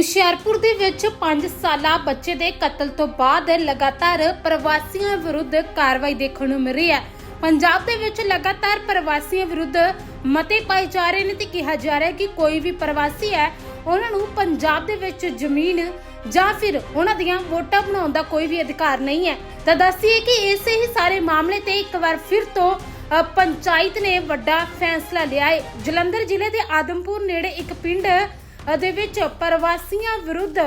ਹੁਸ਼ਿਆਰਪੁਰ ਦੇ ਵਿੱਚ 5 ਸਾਲਾ ਬੱਚੇ ਦੇ ਕਤਲ ਤੋਂ ਬਾਅਦ ਲਗਾਤਾਰ ਪ੍ਰਵਾਸੀਆਂ ਵਿਰੁੱਧ ਕਾਰਵਾਈ ਦੇਖਣ ਨੂੰ ਮਿਲ ਰਹੀ ਹੈ। ਪੰਜਾਬ ਦੇ ਵਿੱਚ ਲਗਾਤਾਰ ਪ੍ਰਵਾਸੀਆਂ ਵਿਰੁੱਧ ਮਤੇ ਪਾਏ ਜਾ ਰਹੇ ਨੇ ਤੇ ਕਿਹਾ ਜਾ ਰਿਹਾ ਹੈ ਕਿ ਕੋਈ ਵੀ ਪ੍ਰਵਾਸੀ ਹੈ, ਉਹਨਾਂ ਨੂੰ ਪੰਜਾਬ ਦੇ ਵਿੱਚ ਜ਼ਮੀਨ ਜਾਂ ਫਿਰ ਉਹਨਾਂ ਦੀਆਂ ਵੋਟਾਂ ਬਣਾਉਣ ਦਾ ਕੋਈ ਵੀ ਅਧਿਕਾਰ ਨਹੀਂ ਹੈ। ਤਾਂ ਦੱਸੀਏ ਕਿ ਇਸੇ ਹੀ ਸਾਰੇ ਮਾਮਲੇ ਤੇ ਇੱਕ ਵਾਰ ਫਿਰ ਤੋਂ ਪੰਚਾਇਤ ਨੇ ਵੱਡਾ ਫੈਸਲਾ ਲਿਆ ਹੈ। ਜਲੰਧਰ ਜ਼ਿਲ੍ਹੇ ਦੇ ਆਦਮਪੁਰ ਨੇੜੇ ਇੱਕ ਪਿੰਡ ਦੇ ਵਿੱਚ ਪ੍ਰਵਾਸੀਆਂ ਵਿਰੁੱਧ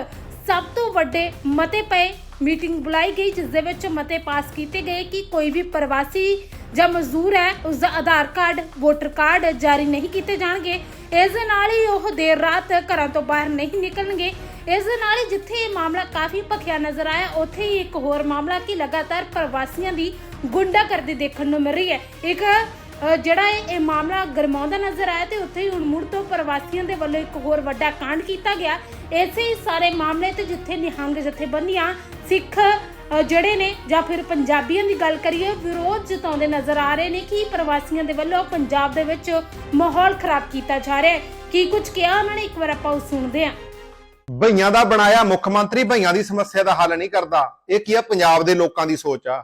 ਸਭ ਤੋਂ ਵੱਡੇ ਮਤੇ ਪਏ ਮੀਟਿੰਗ ਬੁਲਾਈ ਗਈ, ਜਿਸ ਦੇ ਵਿੱਚ ਮਤੇ ਪਾਸ ਕੀਤੇ ਗਏ ਕਿ ਕੋਈ ਵੀ ਪ੍ਰਵਾਸੀ ਜਾਂ ਮਜ਼ਦੂਰ ਹੈ, ਉਸ ਦਾ ਆਧਾਰ ਕਾਰਡ, ਵੋਟਰ ਕਾਰਡ ਜਾਰੀ ਨਹੀਂ ਕੀਤੇ ਜਾਣਗੇ। ਇਸ ਦੇ ਨਾਲ ਹੀ ਉਹ ਦੇਰ ਰਾਤ ਘਰਾਂ ਤੋਂ ਬਾਹਰ ਨਹੀਂ ਨਿਕਲਣਗੇ। ਇਸ ਦੇ ਨਾਲ ਹੀ ਜਿੱਥੇ ਇਹ ਮਾਮਲਾ ਕਾਫੀ ਭਖਿਆ ਨਜ਼ਰ ਆਇਆ, ਉੱਥੇ ਹੀ ਇੱਕ ਹੋਰ ਮਾਮਲਾ ਕਿ ਲਗਾਤਾਰ ਪ੍ਰਵਾਸੀਆਂ ਦੀ ਗੁੰਡਾਗਰਦੀ ਦੇਖਣ ਨੂੰ ਮਿਲ ਰਹੀ ਹੈ। ਇੱਕ ਜਿਹੜਾ ਇਹ ਮਾਮਲਾ ਗਰਮਾਉਂਦਾ ਨਜ਼ਰ ਆਇਆ ਤੇ ਉੱਥੇ ਹੀ ਹੁਣ ਮੁੜ ਤੋਂ ਪ੍ਰਵਾਸੀਆਂ ਦੇ ਵੱਲੋਂ ਇੱਕ ਹੋਰ ਵੱਡਾ ਕਾਂਡ ਕੀਤਾ ਗਿਆ। ਇਸੇ ਹੀ ਸਾਰੇ ਮਾਮਲੇ ਤੇ ਜਿੱਥੇ ਨਿਹੰਗ ਜਥੇਬੰਦੀਆਂ, ਸਿੱਖ ਜਿਹੜੇ ਨੇ ਜਾਂ ਫਿਰ ਪੰਜਾਬੀਆਂ ਦੀ ਗੱਲ ਕਰੀਏ, ਵਿਰੋਧ ਜਤਾਉਂਦੇ ਨਜ਼ਰ ਆ ਰਹੇ ਨੇ ਕਿ ਪ੍ਰਵਾਸੀਆਂ ਦੇ ਵੱਲੋਂ ਪੰਜਾਬ ਦੇ ਵਿੱਚ ਮਾਹੌਲ ਖਰਾਬ ਕੀਤਾ ਜਾ ਰਿਹਾ ਹੈ। ਕੀ ਕੁਝ ਕਿਹਾ ਉਹਨਾਂ ਨੇ? ਇੱਕ ਵਾਰ ਆਪਾਂ ਉਹ ਸੁਣਦੇ ਹਾਂ। ਭਈਆਂ ਦਾ ਬਣਾਇਆ ਮੁੱਖ ਮੰਤਰੀ, ਭਈਆਂ ਦੀ ਸਮੱਸਿਆ ਦਾ ਹੱਲ ਨਹੀਂ ਕਰਦਾ। ਇਹ ਕੀ ਆ? ਪੰਜਾਬ ਦੇ ਲੋਕਾਂ ਦੀ ਸੋਚ ਆ।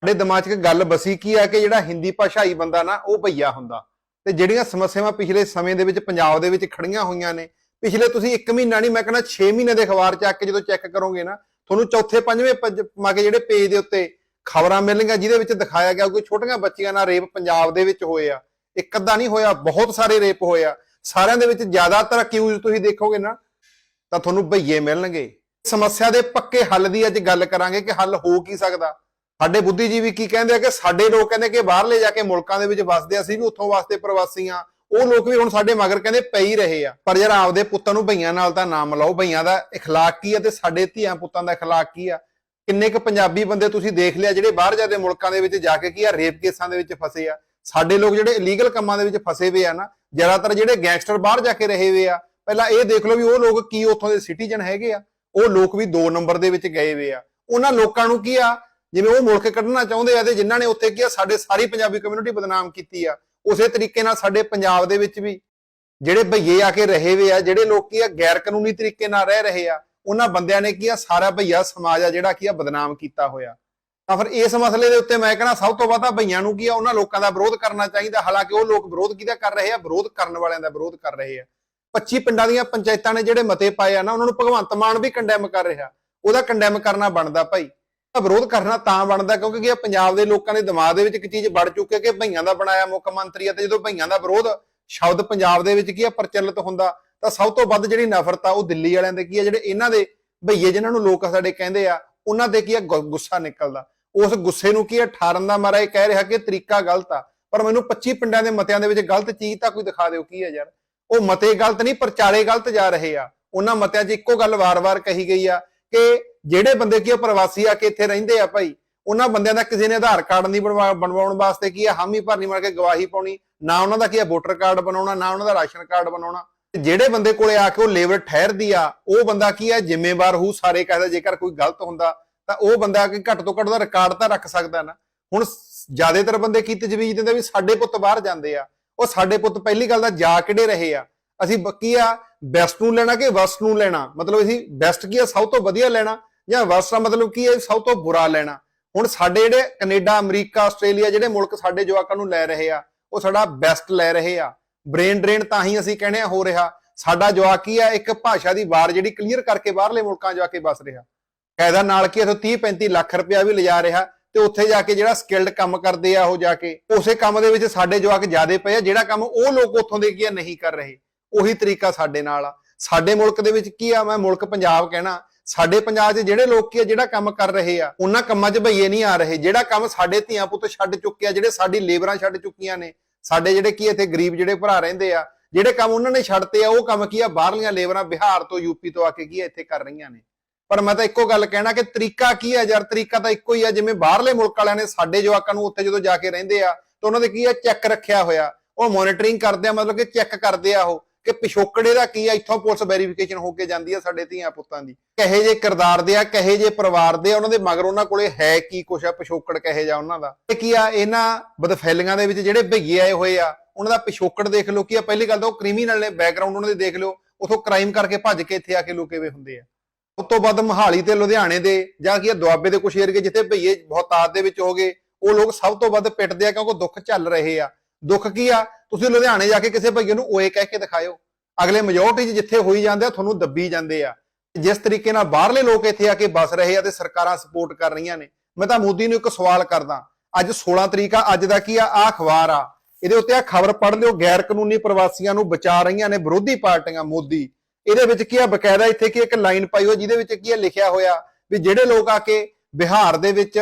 ਸਾਡੇ ਦਿਮਾਗ 'ਚ ਗੱਲ ਬਸੀ ਕੀ ਆ ਕਿ ਜਿਹੜਾ ਹਿੰਦੀ ਭਾਸ਼ਾਈ ਬੰਦਾ ਨਾ, ਉਹ ਭਈਆ ਹੁੰਦਾ। ਤੇ ਜਿਹੜੀਆਂ ਸਮੱਸਿਆਵਾਂ ਪਿਛਲੇ ਸਮੇਂ ਦੇ ਵਿੱਚ ਪੰਜਾਬ ਦੇ ਵਿੱਚ ਖੜੀਆਂ ਹੋਈਆਂ ਨੇ, ਪਿਛਲੇ ਤੁਸੀਂ 1 ਮਹੀਨਾ ਨਹੀਂ, ਮੈਂ ਕਹਿੰਦਾ 6 ਮਹੀਨੇ ਦੇ ਅਖਬਾਰ ਚੱਕ ਕੇ ਜਦੋਂ ਚੈੱਕ ਕਰੋਗੇ ਨਾ, ਤੁਹਾਨੂੰ ਚੌਥੇ, ਪੰਜਵੇਂ ਪੰਜ- ਮਾਗੇ ਜਿਹੜੇ ਪੇਜ ਦੇ ਉੱਤੇ ਖਬਰਾਂ ਮਿਲਣਗੀਆਂ, ਜਿਹਦੇ ਵਿੱਚ ਦਿਖਾਇਆ ਗਿਆ ਕੋਈ ਛੋਟੀਆਂ ਬੱਚੀਆਂ ਨਾਲ ਰੇਪ ਪੰਜਾਬ ਦੇ ਵਿੱਚ ਹੋਏ ਆ। ਇੱਕ ਅੱਧਾ ਨਹੀਂ ਹੋਇਆ, ਬਹੁਤ ਸਾਰੇ ਰੇਪ ਹੋਏ ਆ। ਸਾਰਿਆਂ ਦੇ ਵਿੱਚ ਜ਼ਿਆਦਾਤਰ ਅਕਿਊਜ਼ ਤੁਸੀਂ ਦੇਖੋਗੇ ਨਾ, ਤਾਂ ਤੁਹਾਨੂੰ ਭਈਏ ਮਿਲਣਗੇ। ਸਮੱਸਿਆ ਦੇ ਪੱਕੇ ਹੱਲ ਦੀ ਅੱਜ ਗੱਲ ਕਰਾਂਗੇ ਕਿ ਹੱਲ ਹੋ ਕੀ ਸਕਦਾ। ਸਾਡੇ ਬੁੱਧੀਜੀਵੀ ਕੀ ਕਹਿੰਦੇ ਆ ਕਿ ਸਾਡੇ ਲੋਕ ਕਹਿੰਦੇ ਕਿ ਬਾਹਰਲੇ ਜਾ ਕੇ ਮੁਲਕਾਂ ਦੇ ਵਿੱਚ ਵਸਦੇ ਆ, ਅਸੀਂ ਵੀ ਉੱਥੋਂ ਵਾਸਤੇ ਪ੍ਰਵਾਸੀ ਆ ਉਹ ਲੋਕ ਵੀ ਹੁਣ ਸਾਡੇ ਮਗਰ ਕਹਿੰਦੇ ਪੈ ਹੀ ਰਹੇ ਆ ਪਰ ਯਾਰ ਆਪਦੇ ਪੁੱਤਾਂ ਨੂੰ ਭਈਆਂ ਨਾਲ ਤਾਂ ਨਾ ਮਿਲਾਓ ਭਈਆਂ ਦਾ اخلاق ਕੀ ਆ ਤੇ ਸਾਡੇ ਧੀਆਂ ਪੁੱਤਾਂ ਦਾ اخلاق ਕੀ ਆ ਕਿੰਨੇ ਕੁ ਪੰਜਾਬੀ ਬੰਦੇ ਤੁਸੀਂ ਦੇਖ ਲਿਆ ਜਿਹੜੇ ਬਾਹਰ ਜਾਂਦੇ ਮੁਲਕਾਂ ਦੇ ਵਿੱਚ ਜਾ ਕੇ ਕੀ ਆ ਰੇਪ ਕੇਸਾਂ ਦੇ ਵਿੱਚ ਫਸੇ ਆ ਸਾਡੇ ਲੋਕ ਜਿਹੜੇ ਇਲੀਗਲ ਕੰਮਾਂ ਦੇ ਵਿੱਚ ਫਸੇ ਹੋਏ ਆ ਨਾ ਜ਼ਿਆਦਾਤਰ ਜਿਹੜੇ ਗੈਂਗਸਟਰ ਬਾਹਰ ਜਾ ਕੇ ਰਹੇ ਹੋਏ ਆ ਪਹਿਲਾਂ ਇਹ ਦੇਖ ਲਓ ਵੀ ਉਹ ਲੋਕ ਕੀ ਉੱਥੋਂ ਦੇ ਸਿਟੀਜ਼ਨ ਹੈਗੇ ਆ ਉਹ ਲੋਕ ਵੀ 2 ਨੰਬਰ ਦੇ ਵਿੱਚ ਗਏ ਹੋਏ ਆ ਉਹਨਾਂ ਲੋਕਾਂ ਨੂੰ ਕੀ ਆ ਜਿਵੇਂ ਉਹ ਮੁਲਕ ਕੱਢਣਾ ਚਾਹੁੰਦੇ ਆ ਤੇ ਜਿਨ੍ਹਾਂ ਨੇ ਉੱਥੇ ਕੀ ਆ ਸਾਡੇ ਸਾਰੀ ਪੰਜਾਬੀ ਕਮਿਊਨਿਟੀ ਬਦਨਾਮ ਕੀਤੀ ਆ, ਉਸੇ ਤਰੀਕੇ ਨਾਲ ਸਾਡੇ ਪੰਜਾਬ ਦੇ ਵਿੱਚ ਵੀ ਜਿਹੜੇ ਭਈਏ ਆ ਕੇ ਰਹੇ ਹੋਏ ਆ, ਜਿਹੜੇ ਲੋਕ ਕੀ ਆ ਗੈਰ ਕਾਨੂੰਨੀ ਤਰੀਕੇ ਨਾਲ ਰਹਿ ਰਹੇ ਆ, ਉਹਨਾਂ ਬੰਦਿਆਂ ਨੇ ਕੀ ਆ, ਸਾਰਾ ਭਈਆ ਸਮਾਜ ਆ ਜਿਹੜਾ ਕੀ ਆ ਬਦਨਾਮ ਕੀਤਾ ਹੋਇਆ। ਤਾਂ ਫਿਰ ਇਸ ਮਸਲੇ ਦੇ ਉੱਤੇ ਮੈਂ ਕਹਿਣਾ ਸਭ ਤੋਂ ਵੱਧ ਆ ਭਈਆਂ ਨੂੰ ਕੀ ਆ, ਉਹਨਾਂ ਲੋਕਾਂ ਦਾ ਵਿਰੋਧ ਕਰਨਾ ਚਾਹੀਦਾ, ਹਾਲਾਂਕਿ ਉਹ ਲੋਕ ਵਿਰੋਧ ਕਿਹਦਾ ਕਰ ਰਹੇ ਆ, ਵਿਰੋਧ ਕਰਨ ਵਾਲਿਆਂ ਦਾ ਵਿਰੋਧ ਕਰ ਰਹੇ ਆ। 25 ਪਿੰਡਾਂ ਦੀਆਂ ਪੰਚਾਇਤਾਂ ਨੇ ਜਿਹੜੇ ਮਤੇ ਪਾਏ ਆ ਨਾ, ਉਹਨਾਂ ਨੂੰ ਭਗਵੰਤ ਮਾਨ ਵੀ ਕੰਡੈਮ ਕਰ ਰਿਹਾ, ਉਹਦਾ ਕੰਡੈਮ ਕਰਨਾ ਬਣਦਾ ਭਾਈ। ਵਿਰੋਧ ਕਰਨਾ ਤਾਂ ਬਣਦਾ ਕਿਉਂਕਿ ਕੀ ਪੰਜਾਬ ਦੇ ਲੋਕਾਂ ਦੇ ਦਿਮਾਗ ਦੇ ਵਿੱਚ ਇੱਕ ਚੀਜ਼ ਵੜ ਚੁੱਕੀ ਹੈ ਕਿ ਭਈਆਂ ਦਾ ਬਣਾਇਆ ਮੁੱਖ ਮੰਤਰੀ ਹੈ ਤੇ ਜਦੋਂ ਭਈਆਂ ਦਾ ਵਿਰੋਧ ਸ਼ਬਦ ਪੰਜਾਬ ਦੇ ਵਿੱਚ ਕੀ ਆ ਪ੍ਰਚਲਿਤ ਹੁੰਦਾ, ਤਾਂ ਸਭ ਤੋਂ ਵੱਧ ਜਿਹੜੀ ਨਫ਼ਰਤ ਆ ਉਹ ਦਿੱਲੀ ਵਾਲਿਆਂ ਦੇ ਕੀ ਆ ਜਿਹੜੇ ਇਹਨਾਂ ਦੇ ਭਈਏ ਜਿਨ੍ਹਾਂ ਨੂੰ ਲੋਕ ਸਾਡੇ ਕਹਿੰਦੇ ਆ, ਉਹਨਾਂ ਦੇ ਕੀ ਆ ਗੁੱਸਾ ਨਿਕਲਦਾ। ਉਸ ਗੁੱਸੇ ਨੂੰ ਕੀ ਆ ਠਾਰਨ ਦਾ ਮਾਰਾ ਇਹ ਕਹਿ ਰਿਹਾ ਕਿ ਤਰੀਕਾ ਗਲਤ ਆ, ਪਰ ਮੈਨੂੰ 25 ਪਿੰਡਾਂ ਦੇ ਮਤਿਆਂ ਦੇ ਵਿੱਚ ਗਲਤ ਚੀਜ਼ ਤਾਂ ਕੋਈ ਦਿਖਾ ਦਿਓ, ਕੀ ਆ ਯਾਰ? ਉਹ ਮਤੇ ਗਲਤ ਨਹੀਂ, ਪ੍ਰਚਾਰੇ ਗਲਤ ਜਾ ਰਹੇ ਆ। ਉਹਨਾਂ ਮਤਿਆਂ 'ਚ ਇੱਕੋ ਗੱਲ ਵਾਰ-ਵਾਰ ਕਹੀ ਗਈ ਆ ਕਿ ਜਿਹੜੇ ਬੰਦੇ ਕੀ ਆ ਪ੍ਰਵਾਸੀ ਆ ਕੇ ਇੱਥੇ ਰਹਿੰਦੇ ਆ ਭਾਈ, ਉਹਨਾਂ ਬੰਦਿਆਂ ਦਾ ਕਿਸੇ ਨੇ ਆਧਾਰ ਕਾਰਡ ਨਹੀਂ ਬਣਵਾ- ਬਣਵਾਉਣ ਵਾਸਤੇ ਕੀ ਆ, ਹਾਮੀ ਭਰਨੀ ਮਾਰ ਕੇ ਗਵਾਹੀ ਪਾਉਣੀ, ਨਾ ਉਹਨਾਂ ਦਾ ਕੀ ਆ ਵੋਟਰ ਕਾਰਡ ਬਣਾਉਣਾ, ਨਾ ਉਹਨਾਂ ਦਾ ਰਾਸ਼ਨ ਕਾਰਡ ਬਣਾਉਣਾ। ਜਿਹੜੇ ਬੰਦੇ ਕੋਲੇ ਆ ਕੇ ਉਹ ਲੇਬਰ ਠਹਿਰਦੀ ਆ, ਉਹ ਬੰਦਾ ਕੀ ਆ, ਜ਼ਿੰਮੇਵਾਰ ਹੋ ਸਾਰੇ ਕਹਿੰਦਾ ਜੇਕਰ ਕੋਈ ਗਲਤ ਹੁੰਦਾ, ਤਾਂ ਉਹ ਬੰਦਾ ਕਿ ਘੱਟ ਤੋਂ ਘੱਟ ਦਾ ਰਿਕਾਰਡ ਤਾਂ ਰੱਖ ਸਕਦਾ ਨਾ। ਹੁਣ ਜ਼ਿਆਦਾਤਰ ਬੰਦੇ ਕੀ ਤਜਵੀਜ਼ ਦਿੰਦੇ ਵੀ ਸਾਡੇ ਪੁੱਤ ਬਾਹਰ ਜਾਂਦੇ ਆ। ਉਹ ਸਾਡੇ ਪੁੱਤ ਪਹਿਲੀ ਗੱਲ ਦਾ ਜਾ ਕਿਹੜੇ ਰਹੇ ਆ। ਅਸੀਂ ਬੱਕੀ ਆ ਬੈਸਟ ਨੂੰ ਲੈਣਾ ਕਿ ਵਰਸਟ ਨੂੰ ਲੈਣਾ? ਮਤਲਬ ਅਸੀਂ ਬੈਸਟ ਕੀ ਆ ਸਭ ਤੋਂ ਵਧੀਆ ਲੈਣਾ ਜਾਂ ਵਸਟ ਦਾ ਮਤਲਬ ਕੀ ਹੈ? ਸਭ ਤੋਂ ਬੁਰਾ ਲੈਣਾ। ਹੁਣ ਸਾਡੇ ਜਿਹੜੇ ਕੈਨੇਡਾ, ਅਮਰੀਕਾ, ਆਸਟ੍ਰੇਲੀਆ ਜਿਹੜੇ ਮੁਲਕ ਸਾਡੇ ਜਵਾਕਾਂ ਨੂੰ ਲੈ ਰਹੇ ਆ, ਉਹ ਸਾਡਾ ਬੈਸਟ ਲੈ ਰਹੇ ਆ। ਬ੍ਰੇਨ ਡਰੇਨ ਤਾਂ ਹੀ ਅਸੀਂ ਕਹਿੰਦੇ ਆ ਹੋ ਰਿਹਾ। ਸਾਡਾ ਜਵਾਕ ਕੀ ਆ ਇੱਕ ਭਾਸ਼ਾ ਦੀ ਵਾਰ ਜਿਹੜੀ ਕਲੀਅਰ ਕਰਕੇ ਬਾਹਰਲੇ ਮੁਲਕਾਂ ਜਾ ਕੇ ਬਸ ਰਿਹਾ। ਕਾਇਦਾ ਨਾਲ ਕੀ ਇਥੋਂ 30 35 ਲੱਖ ਰੁਪਇਆ ਵੀ ਲਿਜਾ ਰਿਹਾ ਤੇ ਉੱਥੇ ਜਾ ਕੇ ਜਿਹੜਾ ਸਕਿਲਡ ਕੰਮ ਕਰਦੇ ਆ ਉਹ ਜਾ ਕੇ, ਉਸੇ ਕੰਮ ਦੇ ਵਿੱਚ ਸਾਡੇ ਜਵਾਕ ਜ਼ਿਆਦੇ ਪਏ ਆ, ਜਿਹੜਾ ਕੰਮ ਉਹ ਲੋਕ ਉੱਥੋਂ ਦੇ ਕੀ ਆ ਨਹੀਂ ਕਰ ਰਹੇ। ਉਹੀ ਤਰੀਕਾ ਸਾਡੇ ਨਾਲ ਆ। ਸਾਡੇ ਮੁਲਕ ਦੇ ਵਿੱਚ ਕੀ ਆ, ਮੈਂ ਮੁਲਕ ਪੰਜਾਬ ਕਹਿਣਾ। ਸਾਡੇ ਪੰਜਾਬ 'ਚ ਜਿਹੜੇ ਲੋਕ ਕੀ ਆ, ਜਿਹੜਾ ਕੰਮ ਕਰ ਰਹੇ ਆ, ਉਹਨਾਂ ਕੰਮਾਂ 'ਚ ਭਈਏ ਨਹੀਂ ਆ ਰਹੇ। ਜਿਹੜਾ ਕੰਮ ਸਾਡੇ ਧੀਆਂ ਪੁੱਤ ਛੱਡ ਚੁੱਕੇ ਆ, ਜਿਹੜੇ ਸਾਡੀ ਲੇਬਰਾਂ ਛੱਡ ਚੁੱਕੀਆਂ ਨੇ, ਸਾਡੇ ਜਿਹੜੇ ਕੀ ਇੱਥੇ ਗਰੀਬ ਜਿਹੜੇ ਭਰਾ ਰਹਿੰਦੇ ਆ, ਜਿਹੜੇ ਕੰਮ ਉਹਨਾਂ ਨੇ ਛੱਡਤੇ ਆ, ਉਹ ਕੰਮ ਕੀ ਆ, ਬਾਹਰਲੀਆਂ ਲੇਬਰਾਂ ਬਿਹਾਰ ਤੋਂ ਯੂਪੀ ਤੋਂ ਆ ਕੇ ਕੀ ਆ, ਇੱਥੇ ਕਰ ਰਹੀਆਂ ਨੇ। ਪਰ ਮੈਂ ਤਾਂ ਇੱਕੋ ਗੱਲ ਕਹਿਣਾ ਕਿ ਤਰੀਕਾ ਕੀ ਆ ਯਾਰ, ਤਰੀਕਾ ਤਾਂ ਇੱਕੋ ਹੀ ਆ, ਜਿਵੇਂ ਬਾਹਰਲੇ ਮੁਲਕ ਵਾਲਿਆਂ ਨੇ ਸਾਡੇ ਜਵਾਕਾਂ ਨੂੰ ਉੱਥੇ ਜਦੋਂ ਜਾ ਕੇ ਰਹਿੰਦੇ ਆ, ਤਾਂ ਉਹਨਾਂ ਦੇ ਕੀ ਆ, ਚੈੱਕ ਰੱਖਿਆ ਹੋਇਆ। ਉਹ ਮੋਨੀਟਰਿੰਗ ਕਰਦੇ ਆ, ਮਤਲਬ ਕਿ ਚੈੱਕ ਕਰਦੇ ਆ ਉਹ। ਕਿ ਪਿਛੋਕੜੇ ਦਾ ਕੀ ਆ? ਇੱਥੋਂ ਪੁਲਿਸ ਵੈਰੀਫਿਕੇਸ਼ਨ ਹੋ ਕੇ ਜਾਂਦੀ ਆ ਸਾਡੇ ਧੀਆਂ ਪੁੱਤਾਂ ਦੀ। ਕਹੇ ਜੇ ਕਿਰਦਾਰ ਦੇ ਆ, ਕਹੇ ਜੇ ਪਰਿਵਾਰ ਦੇ ਆ, ਉਹਨਾਂ ਦੇ ਮਗਰ ਉਹਨਾਂ ਕੋਲੇ ਹੈ ਕੀ ਕੁਛ ਆ, ਪਿਛੋਕੜ ਕਹੇ ਜਾ ਉਹਨਾਂ ਦਾ। ਤੇ ਕੀ ਆ? ਇਹਨਾਂ ਬਦਫੈਲੀਆਂ ਦੇ ਵਿੱਚ ਜਿਹੜੇ ਭਈਏ ਆਏ ਹੋਏ ਆ, ਉਹਨਾਂ ਦਾ ਪਿਛੋਕੜ ਦੇਖ ਲਓ ਕੀ ਆ, ਪਹਿਲੀ ਗੱਲ ਤਾਂ ਉਹ ਕ੍ਰਿਮੀਨਲ ਨੇ ਬੈਕਗ੍ਰਾਉਂਡ ਉਹਨਾਂ ਦੇ ਦੇਖ ਲਿਓ, ਉਥੋਂ ਕ੍ਰਾਈਮ ਕਰਕੇ ਭੱਜ ਕੇ ਇੱਥੇ ਆ ਕੇ ਲੁਕੇ ਹੋਏ ਹੁੰਦੇ ਆ। ਉਸ ਤੋਂ ਬਾਅਦ ਮਹਾਲੀ ਤੇ ਲੁਧਿਆਣੇ ਦੇ, ਜਾਂ ਕੀ ਆ, ਦੁਆਬੇ ਦੇ ਕੁਛ ਏਰੀਏ ਜਿੱਥੇ ਭਈਏ ਬਹੁਤਾਤ ਦੇ ਵਿੱਚ ਹੋਗੇ ਉਹ ਲੋਕ ਸਭ ਤੋਂ ਵੱਧ ਪਿੱਟਦੇ ਆ ਕਿਉਂਕਿ ਦੁੱਖ ਚੱਲ ਰਹੇ ਆ। ਦੁੱਖ ਕੀ ਆ? ਤੁਸੀਂ ਲੁਧਿਆਣੇ ਜਾ ਕੇ ਕਿਸੇ ਭਈਏ ਨੂੰ ਓਏ ਕਹਿ ਕੇ ਦਿਖਾਇਓ। ਅਗਲੇ ਮੈਜੋਰਟੀ ਜਿੱਥੇ ਹੋਈ ਜਾਂਦੇ ਆ, ਤੁਹਾਨੂੰ ਦੱਬੀ ਜਾਂਦੇ ਆ। ਜਿਸ ਤਰੀਕੇ ਨਾਲ ਬਾਹਰਲੇ ਲੋਕ ਇੱਥੇ ਆ ਕੇ ਬਸ ਰਹੇ ਆ ਤੇ ਸਰਕਾਰਾਂ ਸਪੋਰਟ ਕਰ ਰਹੀਆਂ ਨੇ। ਮੈਂ ਤਾਂ ਮੋਦੀ ਨੂੰ ਇੱਕ ਸਵਾਲ ਕਰਦਾ, ਅੱਜ 16 ਤਰੀਕ ਆ, ਅੱਜ ਦਾ ਕੀ ਆ? ਆ ਅਖਬਾਰ ਆ। ਇਹਦੇ ਉੱਤੇ ਆ ਖਬਰ ਪੜ੍ਹ ਲਿਓ ਗੈਰ ਕਾਨੂੰਨੀ ਪ੍ਰਵਾਸੀਆਂ ਨੂੰ ਬਚਾ ਰਹੀਆਂ ਨੇ ਵਿਰੋਧੀ ਪਾਰਟੀਆਂ ਮੋਦੀ। ਇਹਦੇ ਵਿੱਚ ਕੀ ਆ? ਬਕਾਇਦਾ ਇੱਥੇ ਕੀ ਇੱਕ ਲਾਈਨ ਪਾਈ ਹੋਈ ਜਿਹਦੇ ਵਿੱਚ ਕੀ ਆ? ਲਿਖਿਆ ਹੋਇਆ ਵੀ ਜਿਹੜੇ ਲੋਕ ਆ ਕੇ ਬਿਹਾਰ ਦੇ ਵਿੱਚ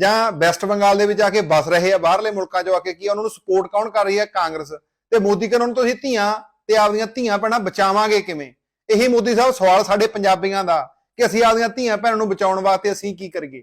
ਜਾਂ ਵੈਸਟ ਬੰਗਾਲ ਦੇ ਵਿੱਚ ਆ ਕੇ ਬਸ ਰਹੇ ਆ, ਬਾਹਰਲੇ ਮੁਲਕਾਂ 'ਚੋਂ ਆ ਕੇ ਕੀ ਉਹਨਾਂ ਨੂੰ ਸਪੋਰਟ ਕੌਣ ਕਰ ਰਹੀ ਹੈ ਕਾਂਗਰਸ। ਤੇ ਮੋਦੀ ਕਹਿੰਦੇ ਉਹਨਾਂ ਤੁਸੀਂ ਧੀਆਂ, ਤੇ ਆਪਦੀਆਂ ਧੀਆਂ ਭੈਣਾਂ ਬਚਾਵਾਂਗੇ ਕਿਵੇਂ? ਇਹੀ ਮੋਦੀ ਸਾਹਿਬ ਸਵਾਲ ਸਾਡੇ ਪੰਜਾਬੀਆਂ ਦਾ, ਕਿ ਅਸੀਂ ਆਪਦੀਆਂ ਧੀਆਂ ਭੈਣਾਂ ਨੂੰ ਬਚਾਉਣ ਵਾਸਤੇ ਅਸੀਂ ਕੀ ਕਰੀਏ?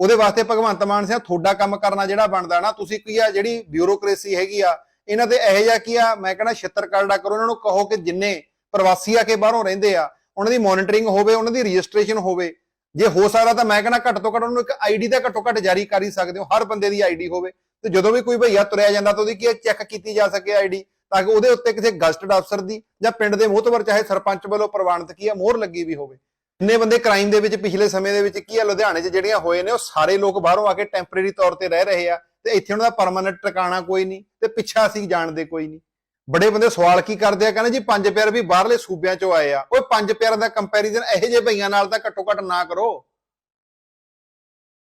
ਉਹਦੇ ਵਾਸਤੇ ਭਗਵੰਤ ਮਾਨ ਸਿੰਘ ਤੁਹਾਡਾ ਕੰਮ ਕਰਨਾ ਜਿਹੜਾ ਬਣਦਾ ਨਾ, ਤੁਸੀਂ ਕੀ ਆ, ਜਿਹੜੀ ਬਿਊਰੋਕ੍ਰੇਸੀ ਹੈਗੀ ਆ, ਇਹਨਾਂ ਤੇ ਇਹੋ ਜਿਹਾ ਕੀ ਆ, ਮੈਂ ਕਹਿੰਦਾ ਛਿੱਤਰ ਕਰੜਾ ਕਰੋ ਇਹਨਾਂ ਨੂੰ ਕਹੋ ਕਿ ਜਿੰਨੇ ਪ੍ਰਵਾਸੀ ਆ ਕੇ ਬਾਹਰੋਂ ਰਹਿੰਦੇ ਆ, ਉਹਨਾਂ ਦੀ ਮੋਨੀਟਰਿੰਗ ਹੋਵੇ, ਉਹਨਾਂ ਦੀ ਰਜਿਸਟ੍ਰੇਸ਼ਨ ਹੋਵੇ ਜੇ ਹੋ ਸਕਦਾ ਤਾਂ ਮੈਂ ਕਹਿੰਦਾ ਘੱਟ ਤੋਂ ਘੱਟ ਉਹਨੂੰ ਇੱਕ ਆਈਡੀ ਤਾਂ ਘੱਟੋ ਘੱਟ ਜਾਰੀ ਕਰ ਹੀ ਸਕਦੇ ਹੋ, ਹਰ ਬੰਦੇ ਦੀ ਆਈਡੀ ਹੋਵੇ। ਤੇ ਜਦੋਂ ਵੀ ਕੋਈ ਭਈਆ ਤੁਰਿਆ ਜਾਂਦਾ ਤਾਂ ਉਹਦੀ ਕੀ ਚੈੱਕ ਕੀਤੀ ਜਾ ਸਕੇ ਆਈਡੀ ਤਾਂ ਕਿ ਉਹਦੇ ਉੱਤੇ ਕਿਸੇ ਗਸਟਡ ਅਫਸਰ ਦੀ ਜਾਂ ਪਿੰਡ ਦੇ ਮੋਹਤਵਰ ਚਾਹੇ ਸਰਪੰਚ ਵੱਲੋਂ ਪ੍ਰਵਾਨਿਤ ਕੀ ਆ ਮੋਹਰ ਲੱਗੀ ਵੀ ਹੋਵੇ। ਇੰਨੇ ਬੰਦੇ ਕ੍ਰਾਈਮ ਦੇ ਵਿੱਚ ਪਿਛਲੇ ਸਮੇਂ ਦੇ ਵਿੱਚ ਕੀ ਆ ਲੁਧਿਆਣੇ 'ਚ ਜਿਹੜੀਆਂ ਹੋਏ ਨੇ, ਉਹ ਸਾਰੇ ਲੋਕ ਬਾਹਰੋਂ ਆ ਕੇ ਟੈਂਪਰੇਰੀ ਤੌਰ ਤੇ ਰਹਿ ਰਹੇ ਆ ਤੇ ਇੱਥੇ ਉਹਨਾਂ ਦਾ ਪਰਮਾਨੈਂਟ ਟਿਕਾਣਾ ਕੋਈ ਨਹੀਂ ਤੇ ਪਿੱਛਾ ਅਸੀਂ ਜਾਣਦੇ ਕੋਈ ਨਹੀਂ। ਬੜੇ ਬੰਦੇ ਸਵਾਲ ਕੀ ਕਰਦੇ ਆ ਕਹਿੰਦੇ ਜੀ ਪੰਜ ਪਿਆਰ ਵੀ ਬਾਹਰਲੇ ਸੂਬਿਆਂ 'ਚੋਂ ਆਏ ਆ ਓਏ ਪੰਜ ਪਿਆਰਾਂ ਦਾ ਕੰਪੈਰੀਜ਼ਨ ਇਹੋ ਜਿਹੇ ਭਈਆਂ ਨਾਲ ਤਾਂ ਘੱਟੋ ਘੱਟ ਨਾ ਕਰੋ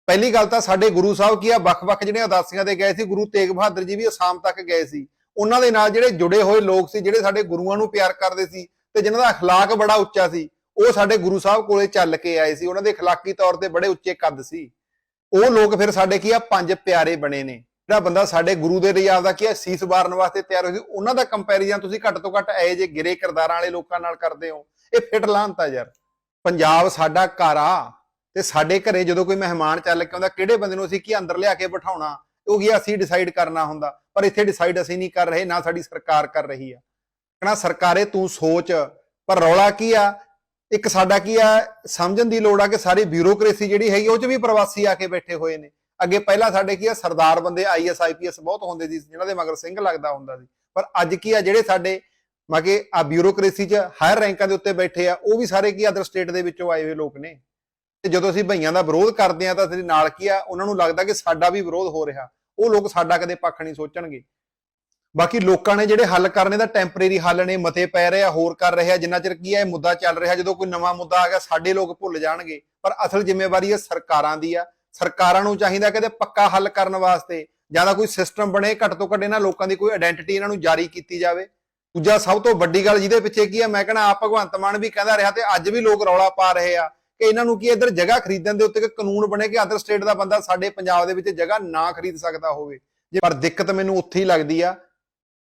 ਪਹਿਲੀ ਗੱਲ ਤਾਂ ਸਾਡੇ ਗੁਰੂ ਸਾਹਿਬ ਕੀ ਆ ਵੱਖ-ਵੱਖ ਜਿਹੜੀਆਂ ਉਦਾਸੀਆਂ ਤੇ ਗਏ ਸੀ ਗੁਰੂ ਤੇਗ ਬਹਾਦਰ ਜੀ ਵੀ ਅਸਾਮ ਤੱਕ ਗਏ ਸੀ ਉਹਨਾਂ ਦੇ ਨਾਲ ਜਿਹੜੇ ਜੁੜੇ ਹੋਏ ਲੋਕ ਸੀ ਜਿਹੜੇ ਸਾਡੇ ਗੁਰੂਆਂ ਨੂੰ ਪਿਆਰ ਕਰਦੇ ਸੀ ਤੇ ਜਿਨ੍ਹਾਂ ਦਾ اخلاق ਬੜਾ ਉੱਚਾ ਸੀ ਉਹ ਸਾਡੇ ਗੁਰੂ ਸਾਹਿਬ ਕੋਲੇ ਚੱਲ ਕੇ ਆਏ ਸੀ ਉਹਨਾਂ ਦੇ اخلاقی ਤੌਰ ਤੇ ਬੜੇ ਉੱਚੇ ਕੱਦ ਸੀ ਉਹ ਲੋਕ ਫਿਰ ਸਾਡੇ ਕੀ ਆ ਪੰਜ ਪਿਆਰੇ ਬਣੇ ਨੇ ਜਿਹੜਾ ਬੰਦਾ ਸਾਡੇ ਗੁਰੂ ਦੇ ਰਿਆਜ਼ ਦਾ ਕੀ ਹੈ, ਸੀਸ ਬਾਰਨ ਵਾਸਤੇ ਤਿਆਰ ਹੋਈ ਸੀ, ਉਹਨਾਂ ਦਾ ਕੰਪੈਰੀਜ਼ਨ ਤੁਸੀਂ ਘੱਟ ਤੋਂ ਘੱਟ ਐ ਜੇ ਗਿਰੇ ਕਿਰਦਾਰਾਂ ਵਾਲੇ ਲੋਕਾਂ ਨਾਲ ਕਰਦੇ ਹੋ, ਇਹ ਫਿੱਟ ਲਾਂਤਾ ਯਾਰ। ਪੰਜਾਬ ਸਾਡਾ ਘਰ ਆ ਤੇ ਸਾਡੇ ਘਰੇ ਜਦੋਂ ਕੋਈ ਮਹਿਮਾਨ ਚੱਲ ਕੇ ਆਉਂਦਾ, ਕਿਹੜੇ ਬੰਦੇ ਨੂੰ ਅਸੀਂ ਕੀ ਅੰਦਰ ਲਿਆ ਕੇ ਬਿਠਾਉਣਾ? ਉਹ ਕੀ ਅਸੀਂ ਡਿਸਾਈਡ ਕਰਨਾ ਹੁੰਦਾ? ਪਰ ਇੱਥੇ ਡਿਸਾਈਡ ਅਸੀਂ ਨਹੀਂ ਕਰ ਰਹੇ, ਨਾ ਸਾਡੀ ਸਰਕਾਰ ਕਰ ਰਹੀ ਆ। ਕਹਣਾ ਸਰਕਾਰੇ ਤੂੰ ਸੋਚ, ਪਰ ਰੌਲਾ ਕੀ ਆ? ਇੱਕ ਸਾਡਾ ਕੀ ਆ, ਸਮਝਣ ਦੀ ਲੋੜ ਆ ਕਿ ਸਾਰੀ ਬਿਊਰੋਕ੍ਰੇਸੀ ਜਿਹੜੀ ਹੈਗੀ, ਉਹ ਚ ਵੀ ਪ੍ਰਵਾਸੀ ਆ ਕੇ ਬੈਠੇ ਹੋਏ ਨੇ। ਅੱਗੇ ਪਹਿਲਾਂ ਸਾਡੇ ਕੀ ਆ, ਸਰਦਾਰ ਬੰਦੇ ਆਈਐਸ ਆਈਪੀਐਸ ਬਹੁਤ ਹੁੰਦੇ ਸੀ, ਜਿਨ੍ਹਾਂ ਦੇ ਮਗਰ ਸਿੰਘ ਲੱਗਦਾ ਹੁੰਦਾ ਸੀ। ਪਰ ਅੱਜ ਕੀ ਆ, ਜਿਹੜੇ ਸਾਡੇ ਮਾਗੇ ਆ ਬਿਊਰੋਕ੍ਰੇਸੀ ਚ ਹਾਇਰ ਰੈਂਕਾਂ ਦੇ ਉੱਤੇ ਬੈਠੇ ਆ, ਉਹ ਵੀ ਸਾਰੇ ਕੀ ਅਦਰ ਸਟੇਟ ਦੇ ਵਿੱਚੋਂ ਆਏ ਹੋਏ ਲੋਕ ਨੇ। ਤੇ ਜਦੋਂ ਅਸੀਂ ਭਈਆਂ ਦਾ ਵਿਰੋਧ ਕਰਦੇ ਆ, ਤਾਂ ਅਸੀਂ ਨਾਲ ਕੀ ਆ, ਉਹਨਾਂ ਨੂੰ ਲੱਗਦਾ ਕਿ ਸਾਡਾ ਵੀ ਵਿਰੋਧ ਹੋ ਰਿਹਾ। ਉਹ ਲੋਕ ਸਾਡਾ ਕਦੇ ਪੱਖ ਨਹੀਂ ਸੋਚਣਗੇ। ਬਾਕੀ ਲੋਕਾਂ ਨੇ ਜਿਹੜੇ ਹੱਲ ਕਰਨੇ ਦਾ ਟੈਂਪਰੇਰੀ ਹੱਲ ਨੇ ਮਤੇ ਪੈ ਰਹੇ ਆ ਹੋਰ ਕਰ ਰਹੇ ਆ ਜਿੰਨਾ ਚਿਰ ਕੀ ਆ, ਇਹ ਮੁੱਦਾ ਚੱਲ ਰਿਹਾ, ਜਦੋਂ ਕੋਈ ਨਵਾਂ ਮੁੱਦਾ ਆ ਗਿਆ, ਸਾਡੇ ਲੋਕ ਭੁੱਲ ਜਾਣਗੇ। ਪਰ ਅਸਲ ਜ਼ਿੰਮੇਵਾਰੀ ਇਹ ਸਰਕਾਰਾਂ ਦੀ ਆ। ਸਰਕਾਰਾਂ ਨੂੰ ਚਾਹੀਦਾ ਕਿ ਇਹਦੇ ਪੱਕਾ ਹੱਲ ਕਰਨ ਵਾਸਤੇ ਜਾਂ ਤਾਂ ਕੋਈ ਸਿਸਟਮ ਬਣੇ, ਘੱਟ ਤੋਂ ਘੱਟ ਇਹਨਾਂ ਲੋਕਾਂ ਦੀ ਕੋਈ ਆਇਡੈਂਟੀਟੀ ਇਹਨਾਂ ਨੂੰ ਜਾਰੀ ਕੀਤੀ ਜਾਵੇ। ਦੂਜਾ ਸਭ ਤੋਂ ਵੱਡੀ ਗੱਲ ਜਿਹਦੇ ਪਿੱਛੇ ਕੀ ਆ, ਮੈਂ ਕਹਿੰਦਾ ਆਪ ਭਗਵੰਤ ਮਾਨ ਵੀ ਕਹਿੰਦਾ ਰਿਹਾ ਤੇ ਅੱਜ ਵੀ ਲੋਕ ਰੌਲਾ ਪਾ ਰਹੇ ਆ ਕਿ ਇਹਨਾਂ ਨੂੰ ਕੀ ਇੱਧਰ ਜਗ੍ਹਾ ਖਰੀਦਣ ਦੇ ਉੱਤੇ ਕਿ ਕਾਨੂੰਨ ਬਣੇ ਕਿ ਅਦਰ ਸਟੇਟ ਦਾ ਬੰਦਾ ਸਾਡੇ ਪੰਜਾਬ ਦੇ ਵਿੱਚ ਜਗ੍ਹਾ ਨਾ ਖਰੀਦ ਸਕਦਾ ਹੋਵੇ। ਜੇ ਪਰ ਦਿੱਕਤ ਮੈਨੂੰ ਉੱਥੇ ਹੀ ਲੱਗਦੀ ਆ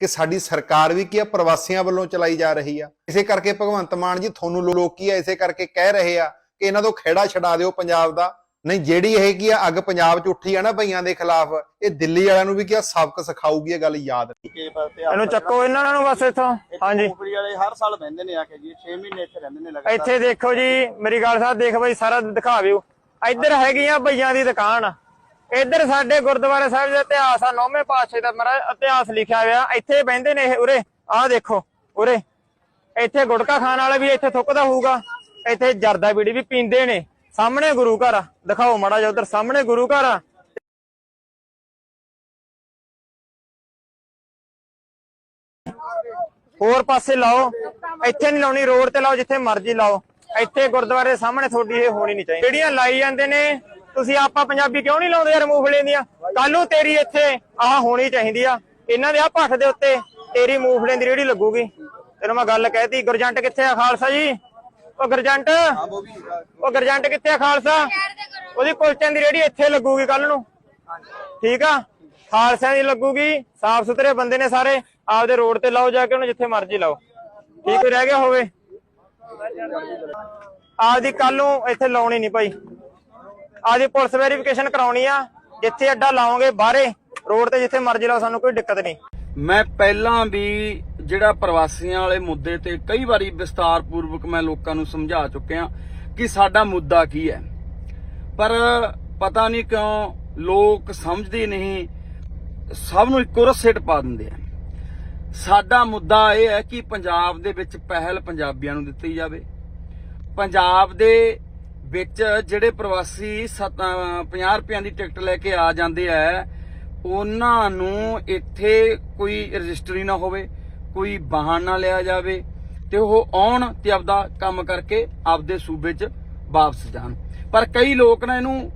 ਕਿ ਸਾਡੀ ਸਰਕਾਰ ਵੀ ਕੀ ਆ, ਪ੍ਰਵਾਸੀਆਂ ਵੱਲੋਂ ਚਲਾਈ ਜਾ ਰਹੀ ਆ। ਇਸੇ ਕਰਕੇ ਭਗਵੰਤ ਮਾਨ ਜੀ ਤੁਹਾਨੂੰ ਲੋਕ ਕੀ ਆ, ਇਸੇ ਕਰਕੇ ਕਹਿ ਰਹੇ ਆ ਕਿ ਇਹਨਾਂ ਤੋਂ ਖੇੜਾ ਛਡਾ ਦਿਓ ਪੰਜਾਬ ਦਾ। ਨਹੀਂ ਜਿਹੜੀ ਹੈਗੀ ਆ ਅੱਗ ਪੰਜਾਬ 'ਚ ਉੱਠੀ ਆ ਨਾ ਭਈਆਂ ਦੇ ਖਿਲਾਫ ਇਹ ਦਿੱਲੀ ਵਾਲਿਆਂ ਨੂੰ ਵੀ ਕੀ ਆ ਸਬਕ ਸਿਖਾਊਗੀ ਇਹ ਗੱਲ ਯਾਦ ਇਹਨੂੰ ਚੱਕੋ ਇਹਨਾਂ ਨੂੰ ਬਸ ਇੱਥੋਂ। ਹਾਂਜੀ। ਮੂੰਗਫਲੀ ਵਾਲੇ ਹਰ ਸਾਲ ਬਹਿੰਦੇ ਨੇ ਆ ਕੇ ਜੀ 6 ਮਹੀਨੇ ਇੱਥੇ ਰਹਿੰਦੇ ਨੇ ਲਗਾਤਾਰ। ਇੱਥੇ ਦੇਖੋ ਜੀ ਮੇਰੀ ਗੱਲ ਸਾਹਿਬ ਦੇਖ ਬਈ ਸਾਰਾ ਦਿਖਾਵਿਓ ਇੱਧਰ ਹੈਗੀਆਂ ਬਈਆਂ ਦੀ ਦੁਕਾਨ। ਇੱਧਰ ਸਾਡੇ ਗੁਰਦੁਆਰਾ ਸਾਹਿਬ ਦਾ ਇਤਿਹਾਸ ਆ ਨੌਵੇਂ ਪਾਤਸ਼ਾਹ ਦਾ ਮਹਾਰਾਜ ਇਤਿਹਾਸ ਲਿਖਿਆ ਹੋਇਆ। ਇੱਥੇ ਬਹਿੰਦੇ ਨੇ ਇਹ ਉਰੇ ਆਹ ਦੇਖੋ ਉਰੇ। ਇੱਥੇ ਗੁਟਕਾ ਖਾਣ ਵਾਲਾ ਵੀ ਇੱਥੇ ਥੁੱਕਦਾ ਹੋਊਗਾ। ਇੱਥੇ ਜਰਦਾ ਬੀੜੀ ਵੀ ਪੀਂਦੇ ਨੇ। ਸਾਹਮਣੇ ਗੁਰੂ ਘਰ ਆ। ਦਿਖਾਓ ਮਾੜਾ ਜਿਹਾ ਉਧਰ, ਸਾਹਮਣੇ ਗੁਰੂ ਘਰ ਆ। ਹੋਰ ਪਾਸੇ ਲਾਓ। ਇੱਥੇ ਨਹੀਂ ਲਾਉਣੀ, ਰੋਡ ਤੇ ਲਾਓ, ਜਿੱਥੇ ਮਰਜ਼ੀ ਲਾਓ। ਇੱਥੇ ਗੁਰਦੁਆਰੇ ਸਾਹਮਣੇ ਤੁਹਾਡੀ ਇਹ ਹੋਣੀ ਨਹੀਂ ਚਾਹੀਦੀ। ਜਿਹੜੀਆਂ ਲਾਈ ਜਾਂਦੇ ਨੇ, ਤੁਸੀਂ ਆਪਾਂ ਪੰਜਾਬੀ ਕਿਉਂ ਨਹੀਂ ਲਾਉਂਦੇ ਯਾਰ ਮੂੰਗਫਲੀ ਦੀਆਂ? ਕੱਲ ਨੂੰ ਤੇਰੀ ਇੱਥੇ ਆਹ ਹੋਣੀ ਚਾਹੀਦੀ ਆ। ਇਹਨਾਂ ਦੇ ਆ ਪੱਠ ਦੇ ਉੱਤੇ ਤੇਰੀ ਮੂੰਗਫਲੀ ਦੀ ਰੇੜੀ ਲੱਗੂਗੀ। ਤੈਨੂੰ ਮੈਂ ਗੱਲ ਕਹਿਤੀ ਗੁਰਜੰਟ ਕਿੱਥੇ ਆ ਖਾਲਸਾ ਜੀ? ਉਹ ਗੁਰਜੰਟ ਉਹ ਗੁਰਜੰਟ ਕਿੱਥੇ ਆ ਖਾਲਸਾ? ਉਹਦੀ ਕੁਲਚਿਆਂ ਦੀ ਰੇੜੀ ਇੱਥੇ ਲੱਗੂਗੀ ਕੱਲ ਨੂੰ। ਠੀਕ ਆ? ਖਾਲਸਿਆਂ ਦੀ ਲੱਗੂਗੀ, ਸਾਫ਼ ਸੁਥਰੇ ਬੰਦੇ ਨੇ ਸਾਰੇ, ਆਪਦੇ ਰੋਡ ਤੇ ਲਾਓ ਜਾ ਕੇ ਉਹਨੂੰ ਜਿੱਥੇ ਮਰਜ਼ੀ ਲਾਓ। ਠੀਕ ਰਹਿ ਗਿਆ ਹੋਵੇ। ਆਪਦੀ ਕੱਲ ਨੂੰ ਇੱਥੇ ਲਾਉਣੀ ਨਹੀਂ ਭਾਈ। ਆਪਦੀ ਪੁਲਿਸ ਵੈਰੀਫਿਕੇਸ਼ਨ ਕਰਾਉਣੀ ਆ, ਜਿੱਥੇ ਅੱਡਾ ਲਾਓਗੇ ਬਾਹਰੇ, ਰੋਡ ਤੇ ਜਿੱਥੇ ਮਰਜ਼ੀ ਲਾਓ, ਸਾਨੂੰ ਕੋਈ ਦਿੱਕਤ ਨਹੀਂ। ਮੈਂ ਪਹਿਲਾਂ ਵੀ ਜਿਹੜਾ ਪ੍ਰਵਾਸੀਆਂ ਵਾਲੇ ਮੁੱਦੇ ਤੇ ਕਈ ਵਾਰੀ ਵਿਸਤਾਰ ਪੂਰਵਕ ਮੈਂ ਲੋਕਾਂ ਨੂੰ ਸਮਝਾ ਚੁੱਕਿਆ ਕਿ ਸਾਡਾ ਮੁੱਦਾ ਕੀ ਹੈ। ਪਰ ਪਤਾ ਨਹੀਂ ਕਿਉਂ ਲੋਕ ਸਮਝਦੇ ਨਹੀਂ, ਸਭ ਨੂੰ ਇੱਕੋ ਰਸੇ ਪਾ ਦਿੰਦੇ ਆ। ਸਾਡਾ ਮੁੱਦਾ ਇਹ ਹੈ ਕਿ ਪੰਜਾਬ ਦੇ ਵਿੱਚ ਪਹਿਲ ਪੰਜਾਬੀਆਂ ਨੂੰ ਦਿੱਤੀ ਜਾਵੇ। ਪੰਜਾਬ ਦੇ ਵਿੱਚ ਜਿਹੜੇ ਪ੍ਰਵਾਸੀ 50 ਰੁਪਈਆਂ ਦੀ ਟਿਕਟ ਲੈ ਕੇ ਆ ਜਾਂਦੇ ਆ, ਉਹਨਾਂ ਨੂੰ ਇੱਥੇ ਕੋਈ ਰਜਿਸਟਰੀ ਨਾ ਹੋਵੇ। ਕੋਈ ਵਾਹਨ ਨਾ ਲਿਆ ਜਾਵੇ ਤੇ ਉਹ ਆਉਣ ਤੇ ਆਪਦਾ ਕੰਮ ਕਰਕੇ ਆਪਦੇ ਸੂਬੇ 'ਚ ਵਾਪਸ ਜਾਣ। ਪਰ ਕਈ ਲੋਕ ਨਾ ਇਹਨੂੰ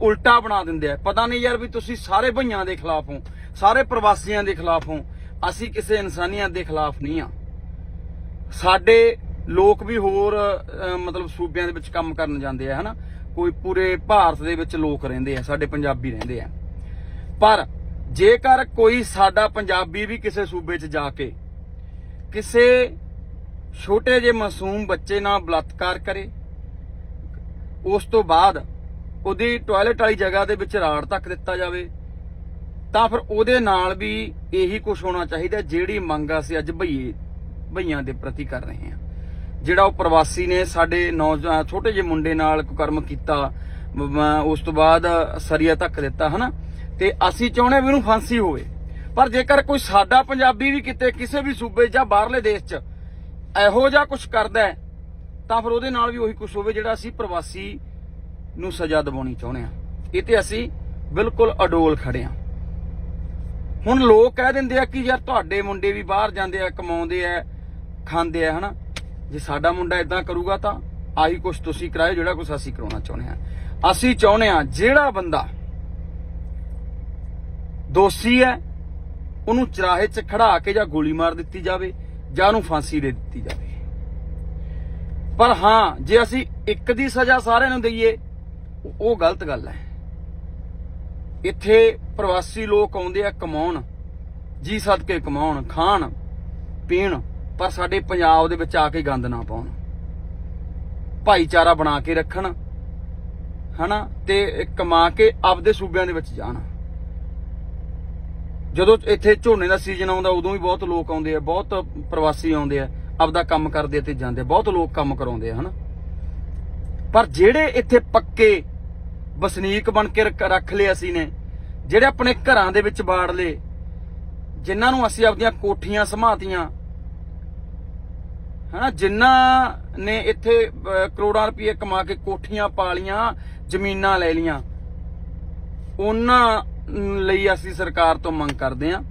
ਉਲਟਾ ਬਣਾ ਦਿੰਦੇ ਆ। ਪਤਾ ਨਹੀਂ ਯਾਰ ਵੀ ਤੁਸੀਂ ਸਾਰੇ ਭਈਆਂ ਦੇ ਖਿਲਾਫ ਹੋ, ਸਾਰੇ ਪ੍ਰਵਾਸੀਆਂ ਦੇ ਖਿਲਾਫ ਹੋ। ਅਸੀਂ ਕਿਸੇ ਇਨਸਾਨੀਅਤ ਦੇ ਖਿਲਾਫ ਨਹੀਂ ਆ। ਸਾਡੇ ਲੋਕ ਵੀ ਹੋਰ ਮਤਲਬ ਸੂਬਿਆਂ ਦੇ ਵਿੱਚ ਕੰਮ ਕਰਨ ਜਾਂਦੇ ਆ, ਹਨਾ? ਕੋਈ ਪੂਰੇ ਭਾਰਤ ਦੇ ਵਿੱਚ ਲੋਕ ਰਹਿੰਦੇ ਆ, ਸਾਡੇ ਪੰਜਾਬੀ ਰਹਿੰਦੇ ਆ। ਪਰ ਜੇਕਰ ਕੋਈ ਸਾਡਾ ਪੰਜਾਬੀ ਵੀ ਕਿਸੇ ਸੂਬੇ 'ਚ ਜਾ ਕੇ ਕਿਸੇ ਛੋਟੇ ਜਿਹੇ ਮਾਸੂਮ ਬੱਚੇ ਨਾਲ ਬਲਾਤਕਾਰ ਕਰੇ, ਉਸ ਤੋਂ ਬਾਅਦ ਉਹਦੀ ਟਾਇਲਟ ਵਾਲੀ ਜਗ੍ਹਾ ਦੇ ਵਿੱਚ ਰਾੜ ਤੱਕ ਦਿੱਤਾ ਜਾਵੇ, ਤਾਂ ਫਿਰ ਉਹਦੇ ਨਾਲ ਵੀ ਇਹੀ ਕੁਝ ਹੋਣਾ ਚਾਹੀਦਾ ਜਿਹੜੀ ਮੰਗ ਅਸੀਂ ਅੱਜ ਭਈਏ, ਭਈਆਂ ਦੇ ਪ੍ਰਤੀ ਕਰ ਰਹੇ ਹਾਂ। ਜਿਹੜਾ ਉਹ ਪ੍ਰਵਾਸੀ ਨੇ ਸਾਡੇ ਨੌਜਵਾਨ, ਛੋਟੇ ਜਿਹੇ ਮੁੰਡੇ ਨਾਲ ਕੁਕਰਮ ਕੀਤਾ ਉਸ ਤੋਂ ਬਾਅਦ ਸਰੀਆ ਧੱਕ ਦਿੱਤਾ, ਹਨਾ? ਤੇ ਅਸੀਂ ਚਾਹੁੰਦੇ ਵੀ ਉਹਨੂੰ ਫਾਂਸੀ ਹੋਵੇ। ਪਰ ਜੇਕਰ ਕੋਈ ਸਾਡਾ ਪੰਜਾਬੀ ਵੀ ਕਿਤੇ ਕਿਸੇ ਵੀ ਸੂਬੇ ਜਾਂ ਬਾਹਰਲੇ ਦੇਸ਼ 'ਚ ਇਹੋ ਜਿਹਾ ਕੁਝ ਕਰਦਾ ਹੈ, ਤਾਂ ਫਿਰ ਉਹਦੇ ਨਾਲ ਵੀ ਉਹੀ ਕੁਝ ਹੋਵੇ ਜਿਹੜਾ ਅਸੀਂ ਪ੍ਰਵਾਸੀ ਨੂੰ ਸਜ਼ਾ ਦਿਵਾਉਣੀ ਚਾਹੁੰਦੇ ਆ ਇਹ ਤੇ ਅਸੀਂ ਬਿਲਕੁਲ ਅਡੋਲ ਖੜੇ ਆ ਹੁਣ ਲੋਕ ਕਹਿ ਦਿੰਦੇ ਆ ਕਿ ਯਾਰ ਤੁਹਾਡੇ ਮੁੰਡੇ ਵੀ ਬਾਹਰ ਜਾਂਦੇ ਆ, ਕਮਾਉਂਦੇ ਆ, ਖਾਂਦੇ ਆ, ਹਨਾ? ਜੇ ਸਾਡਾ ਮੁੰਡਾ ਇਦਾਂ ਕਰੂਗਾ ਤਾਂ ਆਹੀ ਕੁਝ ਤੁਸੀਂ ਕਰਾਇਓ, ਜਿਹੜਾ ਕੁਝ ਅਸੀਂ ਕਰਾਉਣਾ ਚਾਹੁੰਦੇ ਆ ਅਸੀਂ ਚਾਹੁੰਦੇ ਆ ਜਿਹੜਾ ਬੰਦਾ ਦੋਸ਼ੀ ਹੈ ਉਹਨੂੰ ਚਰਾਹੇ 'ਚ ਖੜਾ ਕੇ ਜਾਂ ਗੋਲੀ ਮਾਰ ਦਿੱਤੀ ਜਾਵੇ ਜਾਂ ਉਹਨੂੰ ਫਾਂਸੀ ਦੇ ਦਿੱਤੀ ਜਾਵੇ। ਪਰ ਹਾਂ, ਜੇ ਅਸੀਂ ਇੱਕ ਦੀ ਸਜ਼ਾ ਸਾਰਿਆਂ ਨੂੰ ਦਈਏ, ਉਹ- ਗਲਤ ਗੱਲ ਹੈ। ਇੱਥੇ ਪ੍ਰਵਾਸੀ ਲੋਕ ਆਉਂਦੇ ਆ ਕਮਾਉਣ, ਜੀ ਸਦਕੇ ਕਮਾਉਣ, ਖਾਣ, ਪੀਣ, ਪਰ ਸਾਡੇ ਪੰਜਾਬ ਦੇ ਵਿੱਚ ਆ ਕੇ ਗੰਦ ਨਾ ਪਾਉਣ। ਭਾਈਚਾਰਾ ਬਣਾ ਕੇ ਰੱਖਣ, ਹਨਾ, ਤੇ ਕਮਾ ਕੇ ਆਪਦੇ ਸੂਬਿਆਂ ਦੇ ਵਿੱਚ ਜਾਣ। ਜਦੋਂ ਇੱਥੇ ਝੋਨੇ ਦਾ ਸੀਜ਼ਨ ਆਉਂਦਾ, ਉਦੋਂ ਵੀ ਬਹੁਤ ਲੋਕ ਆਉਂਦੇ ਆ, ਬਹੁਤ ਪ੍ਰਵਾਸੀ ਆਉਂਦੇ ਆ, ਆਪਦਾ ਕੰਮ ਕਰਦੇ ਤੇ ਜਾਂਦੇ ਬਹੁਤ ਲੋਕ ਕੰਮ ਕਰਾਉਂਦੇ ਆ, ਹਨਾ? ਪਰ ਜਿਹੜੇ ਇੱਥੇ ਪੱਕੇ ਵਸਨੀਕ ਬਣ ਕੇ ਰੱਖ- ਰੱਖ ਲਏ ਅਸੀਂ ਨੇ, ਜਿਹੜੇ ਆਪਣੇ ਘਰਾਂ ਦੇ ਵਿੱਚ ਬਾੜ ਲਏ, ਜਿਨ੍ਹਾਂ ਨੂੰ ਅਸੀਂ ਆਪਦੀਆਂ ਕੋਠੀਆਂ ਸਮਾਤੀਆਂ ਹਨਾ? ਜਿਨ੍ਹਾਂ ਨੇ ਇੱਥੇ ਕਰੋੜਾਂ ਰੁਪਏ ਕਮਾ ਕੇ ਕੋਠੀਆਂ ਪਾ ਲੀਆਂ ਜ਼ਮੀਨਾਂ ਲੈ ਲੀਆਂ ਉਹਨਾਂ ਲਈ ਅਸੀਂ ਸਰਕਾਰ ਤੋਂ ਮੰਗ ਕਰਦੇ ਹਾਂ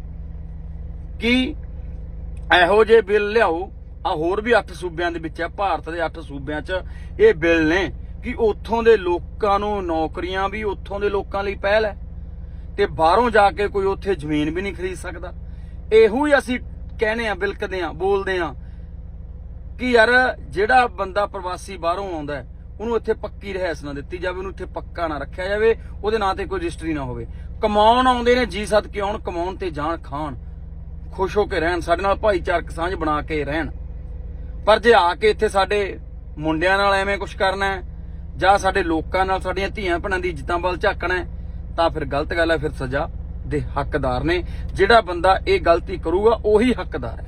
ਕਿ ਇਹੋ ਜਿਹੇ ਬਿੱਲ ਲਿਆਓ। ਆ ਹੋਰ ਵੀ 8 ਸੂਬਿਆਂ ਦੇ ਵਿੱਚ ਹੈ। ਭਾਰਤ ਦੇ 8 ਸੂਬਿਆਂ 'ਚ ਇਹ ਬਿੱਲ ਨੇ ਕਿ ਉੱਥੋਂ ਦੇ ਲੋਕਾਂ ਨੂੰ ਨੌਕਰੀਆਂ ਵੀ ਉੱਥੋਂ ਦੇ ਲੋਕਾਂ ਲਈ ਪਹਿਲ ਹੈ ਤੇ ਬਾਹਰੋਂ ਜਾ ਕੇ ਕੋਈ ਉੱਥੇ ਜ਼ਮੀਨ ਵੀ ਨਹੀਂ ਖਰੀਦ ਸਕਦਾ। ਇਹੋ ਹੀ ਅਸੀਂ ਕਹਿੰਦੇ ਆ ਬਿਲਕਦੇ ਆ ਬੋਲਦੇ ਆ ਕਿ ਯਾਰ ਜਿਹੜਾ ਬੰਦਾ ਪ੍ਰਵਾਸੀ ਬਾਹਰੋਂ ਆਉਂਦਾ ਹੈ, ਉਹਨੂੰ ਇੱਥੇ ਪੱਕੀ ਰਹਿਸ ਨਾ ਦਿੱਤੀ ਜਾਵੇ, ਉਹਨੂੰ ਇੱਥੇ ਪੱਕਾ ਨਾ ਰੱਖਿਆ ਜਾਵੇ, ਉਹਦੇ ਨਾਂ ਤੇ ਕੋਈ ਰਜਿਸਟਰੀ ਨਾ ਹੋਵੇ। ਕਮਾਉਣ ਆਉਂਦੇ ਨੇ, ਜੀ ਸਦ ਕੇ ਆਉਣ, ਕਮਾਉਣ ਤੇ ਜਾਣ, ਖਾਣ। ਖੁਸ਼ ਹੋ ਕੇ ਰਹਿਣ, ਸਾਡੇ ਨਾਲ ਭਾਈਚਾਰਕ ਸਾਂਝ ਬਣਾ ਕੇ ਰਹਿਣ। ਪਰ ਜੇ ਆ ਕੇ ਇੱਥੇ ਸਾਡੇ ਮੁੰਡਿਆਂ ਨਾਲ ਐਵੇਂ ਕੁਝ ਕਰਨਾ ਜਾਂ ਸਾਡੇ ਲੋਕਾਂ ਨਾਲ ਸਾਡੀਆਂ ਧੀਆਂ ਭੈਣਾਂ ਦੀ ਇੱਜ਼ਤਾਂ ਵੱਲ ਝਾਕਣਾ ਤਾਂ ਫਿਰ ਗਲਤ ਗੱਲ ਹੈ, ਫਿਰ ਸਜ਼ਾ ਦੇ ਹੱਕਦਾਰ ਨੇ। ਜਿਹੜਾ ਬੰਦਾ ਇਹ ਗਲਤੀ ਕਰੂਗਾ, ਉਹੀ ਹੱਕਦਾਰ ਹੈ।